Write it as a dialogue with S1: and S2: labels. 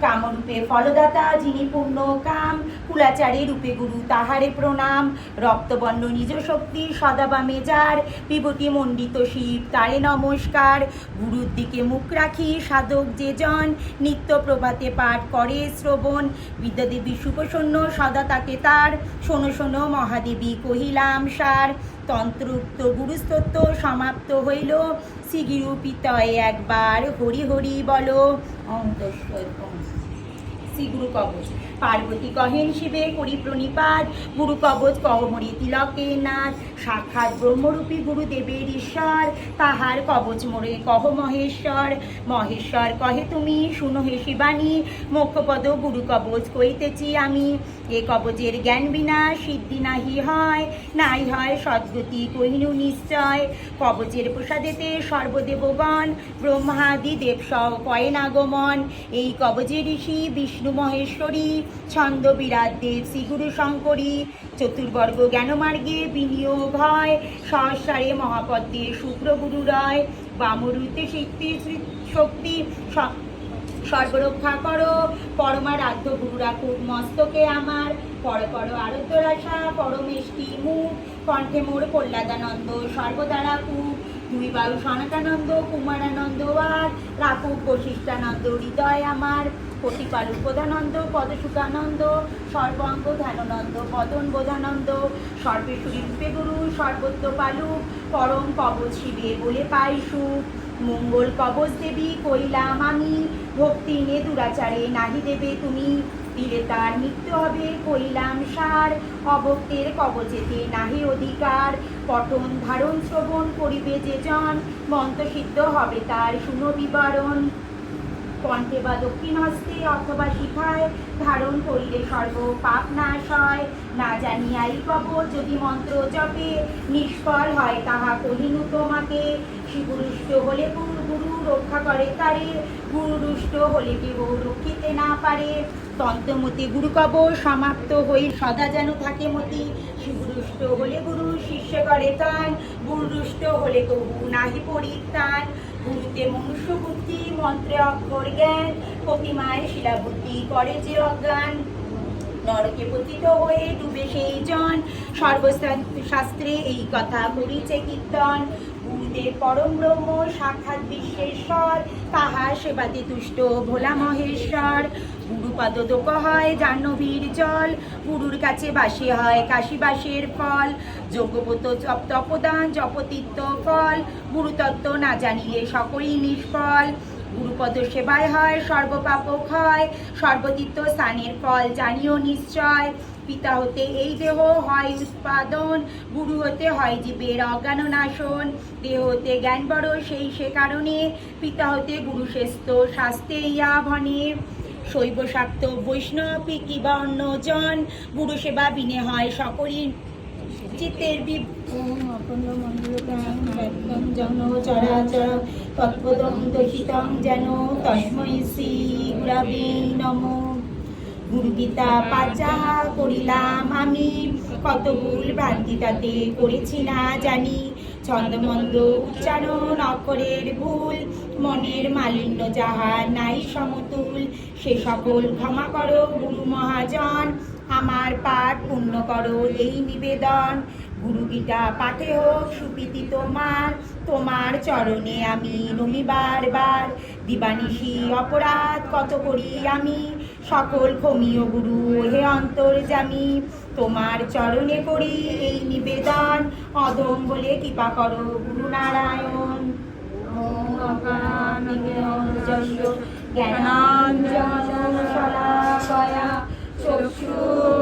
S1: কামরূপে ফলদাতা, যিনি পূর্ণ কাম, কুলাচারে রূপে গুরু তাহারে প্রণাম। রক্তবর্ণ নিজ শক্তি, সদাবা মেজার, বিভূতি মণ্ডিত শিব তারে নমস্কার। গুরুর দিকে মুখ রাখি, সাধক যে জন, নিত্য প্রভাতে পাঠ করে শ্রবণ। বিদ্যাদেবী সুপ্রসন্ন, সদা তাকে তার। শোনো শোনো, মহাদেবী কহিলাম সার। তন্ত্রোক্ত গুরুস্তত্ব সমাপ্ত হইল। শ্রীগুরু পিতয় একবার হরি হরি বলো। অন্তঃসর শ্রীগুরু কবচ। পার্বতী কহেন শিবে করি প্রণিপাত গুরু কবচ কহমরি তিলকে নাথ, সাক্ষাৎ ব্রহ্মরূপী গুরুদেবের ঈশ্বর, তাহার কবচ মোরে কহ মহেশ্বর। মহেশ্বর কহে তুমি, শুনো হে শিবানী মোক্ষপদ গুরু কবচ কইতেছি আমি। এ কবচের জ্ঞান বিনা সিদ্ধি নাহি হয়, নাই হয় সদ্গতি কহিনু নিশ্চয়। কবচের প্রসাদেতে সর্বদেবগণ ব্রহ্মাদি দেব সহ কয়েন আগমন। এই কবচে ঋষি বিষ্ণু মহেশ্বরী, ছন্দ বিরাট দেব শ্রীগুরু শঙ্করী, চতুর্বর্গ জ্ঞানমার্গে বিনিয়োগ হয়, সহস্রারে মহাপদ্মে শুক্রগুরু রয় বামরুতে শক্তি শক্তি সর্বরক্ষা করো, পরমারাধ্য গুরু রাখুক মস্তকে আমার, পর পর আরধ্য রাশা পরমেষ্টি মুখ, কণ্ঠে মোর প্রহ্লাদানন্দ সর্বদা রাখুক দুই বায়ু সনাতানন্দ, কুমারানন্দ আর রাখুক বশিষ্ঠানন্দ হৃদয় আমার। প্রতিপালু প্রধানন্দ পদসুখানন্দ সর্বাঙ্গ ধ্যানানন্দ, পদন বোধানন্দ সর্বেশ্বরী রূপে গুরু সর্বত্র পালু পরম কবচ শিবে বলে পাই সুখ মঙ্গল কবচ দেবী কইলাম আমি, ভক্তি নে দুরাচারে নাহি দেবে তুমি, দিলে তার মৃত্যু হবে কইলাম সার, অভক্তের কবচেতে নাহি অধিকার, পঠন ধারণ শ্রবণ করিবে যে জন মন্ত্রসিদ্ধ হবে তার শুনো বিবরণ। কণ্ঠে বা দক্ষিণ হস্তে অথবা শিখায়, ধারণ করিলে সর্ব পাপ নাশ হয় না জানিয়াই কব যদি মন্ত্র জপে, নিষ্ফল হয় তাহা কহিনু তোমাকে। শিবরুষ্ট হলে গুরু রক্ষা করে তারে। গুরুরুষ্ট হলে কেউ রক্ষিতে না পারে। তন্ত্রমতি গুরু কব, সমাপ্ত হই সদা যেন থাকে মতি। শিবরুষ্ট হলে গুরু শিষ্য করে তান গুরুরুষ্ট হলে কবু নাহি পরিত্রাণ। গুরুতে মনুষ্য বুদ্ধি মন্ত্রে অক্ষর জ্ঞান, প্রতিমায় শিলা বুদ্ধি করে যে অজ্ঞান। নরকে পতিত হয়ে ডুবে সেই জন। সর্বশাস্ত্রে এই কথা করিছে কীর্তন। গুরুদেব পরম ব্রহ্ম, সাক্ষাৎ বিশ্বেশ্বর তাহার সেবাতে তুষ্ট ভোলা মহেশ্বর। গুরুপদ দোক হয় জাহ্নবীর জল। গুরুর কাছে বাসে হয় কাশীবাসের ফল। জপ তপদান, জপতীর্থ ফল। গুরুতত্ত্ব না জানিলে সকলই নিষ্ফল। গুরুপদ সেবায় হয় সর্বপাপক হয় সর্বতীর্থ স্থানের ফল জানিও নিশ্চয়। পিতা হতে এই দেহ হয় উৎপাদন, গুরু হতে হয় জীবের অজ্ঞান নাশন দেহ হতে জ্ঞান বড় সেই সে কারণে, পিতা হতে গুরু শ্রেষ্ঠ শাস্তে ইয়া ভনে শৈব শাক্ত বৈষ্ণব কি বা অন্যজন গুরু সেবা বিনে হয় সকলই যেন শ্রী করিলাম আমি কত ভুল ভ্রান্তি তাতে করেছি না জানি। ছন্দমন্দ উচ্চারণ অক্ষরের ভুল, মনের মালিন্য যাহা নাই সমতুল, সে সকল ক্ষমা করো গুরু মহাজন। আমার পাঠ পূর্ণ করো এই নিবেদন। গুরু গীতা পাঠে হোক সুপ্রীতি তোমার তোমার চরণে আমি নমি বারবার দিবানিশি অপরাধ কত করি আমি, সকল ক্ষমীয় গুরু, হে অন্তর অন্তর্জামি তোমার চরণে করি এই নিবেদন অদম বলে কৃপা করো গুরু নারায়ণ ওম অজ্ঞানঞ্জস্য জ্ঞানাঞ্জন শলাকয়া চক্ষুর